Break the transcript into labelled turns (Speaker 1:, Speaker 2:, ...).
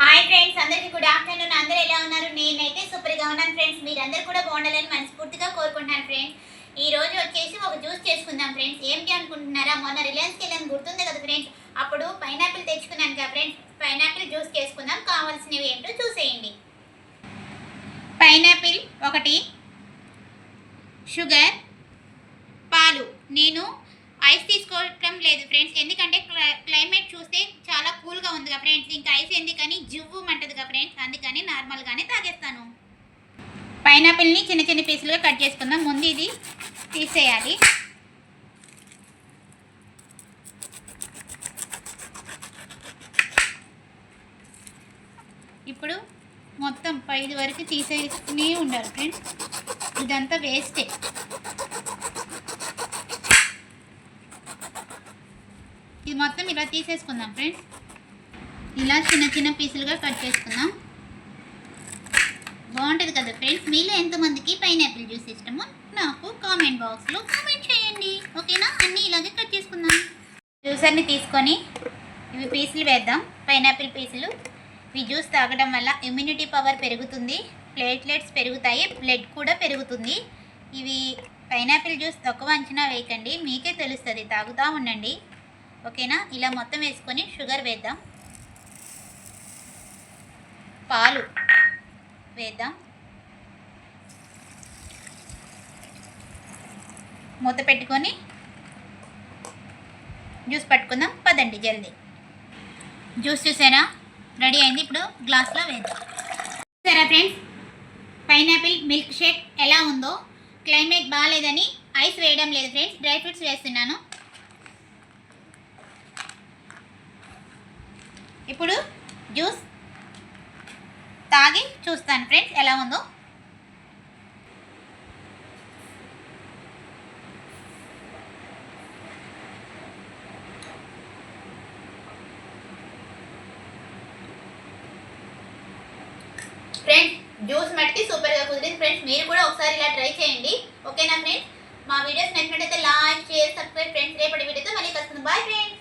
Speaker 1: Hi friends అందరికీ good afternoon అందరూ ఎలా ఉన్నారు? నేనైతే సూపర్గా ఉన్నాను ఫ్రెండ్స్ మీరందరూ కూడా బాగుండాలని మనస్ఫూర్తిగా కోరుకుంటున్నాను ఫ్రెండ్స్ ఈ రోజు వచ్చేసి ఒక జ్యూస్ చేసుకుందాం ఫ్రెండ్స్ ఏంటి అనుకుంటున్నారా? మొన్న రిలయన్స్కి వెళ్ళాను గుర్తుంది కదా ఫ్రెండ్స్ అప్పుడు పైనాపిల్ తెచ్చుకున్నాను కదా ఫ్రెండ్స్ పైనాపిల్ జ్యూస్ చేసుకుందాం. కావాల్సినవి ఏంటో చూసేయండి. పైనాపిల్ ఒకటి షుగర్ పాలు. నేను ఐస్ తీసుకోవటం లేదు ఫ్రెండ్స్ ఎందుకంటే క్లై- క్లైమేట్ చూస్తే చాలా కూల్గా ఉంది కదా ఫ్రెండ్స్ ఇంకా ఐస్ ఎందుకని జువ్వు మంటది కదా ఫ్రెండ్స్ అందుకని నార్మల్గానే తాగేస్తాను. పైనాపిల్ని చిన్న చిన్న పీసులుగా కట్ చేసుకుందాం. ముందు ఇది తీసేయాలి. ఇప్పుడు మొత్తం పైది వరకు తీసేసుకుని ఉండాలి ఫ్రెండ్స్ ఇదంతా వేస్టే ఇది మొత్తం ఇలా తీసేసుకుందాం ఫ్రెండ్స్ ఇలా చిన్న చిన్న పీసులుగా కట్ చేసుకుందాం. బాగుంటుంది కదా ఫ్రెండ్స్? మీలో ఎంతమందికి పైనాపిల్ జ్యూస్ ఇష్టమో నాకు కామెంట్ బాక్స్లో కామెంట్ చేయండి. ఓకేనా? అన్నీ ఇలాగే కట్ చేసుకుందాం. జ్యూసర్ని తీసుకొని ఇవి పీసులు వేద్దాం. పైనాపిల్ పీసులు. ఇవి జ్యూస్ తాగడం వల్ల ఇమ్యూనిటీ పవర్ పెరుగుతుంది. ప్లేట్లెట్స్ పెరుగుతాయి. బ్లడ్ కూడా పెరుగుతుంది. ఇవి పైనాపిల్ జ్యూస్ తక్కువ అంచనా వేయకండి. మీకే తెలుస్తుంది. తాగుతూ ఉండండి. ఓకేనా? ఇలా మొత్తం వేసుకొని షుగర్ వేద్దాం. పాలు. వేద్దాం. మూత పెట్టుకొని జ్యూస్ పట్టుకుందాం. పదండి జల్దీ. జ్యూస్ చూసారా? రెడీ అయింది. ఇప్పుడు గ్లాస్లో వేద్దాం. చూసారా ఫ్రెండ్స్? పైనాపిల్ మిల్క్ షేక్ ఎలా ఉందో. క్లైమేట్ బాగాలేదని ఐస్ వేయడం లేదు ఫ్రెండ్స్. డ్రై ఫ్రూట్స్ వేస్తున్నాను. ఇప్పుడు జ్యూస్ తాగి చూస్తాను ఫ్రెండ్స్ ఎలా ఉందో. ఫ్రెండ్స్ జ్యూస్ మట్టి సూపర్గా కుదిరింది. ఫ్రెండ్స్ మీరు కూడా ఒకసారి ఇలా ట్రై చేయండి. ఓకేనా ఫ్రెండ్స్? మా వీడియోస్ నచ్చినట్టయితే లైక్ షేర్ సబ్స్క్రైబ్ ఫ్రెండ్స్ రేపటి వీడియోతో మళ్ళీ వస్తుంది బాయ్ ఫ్రెండ్స్!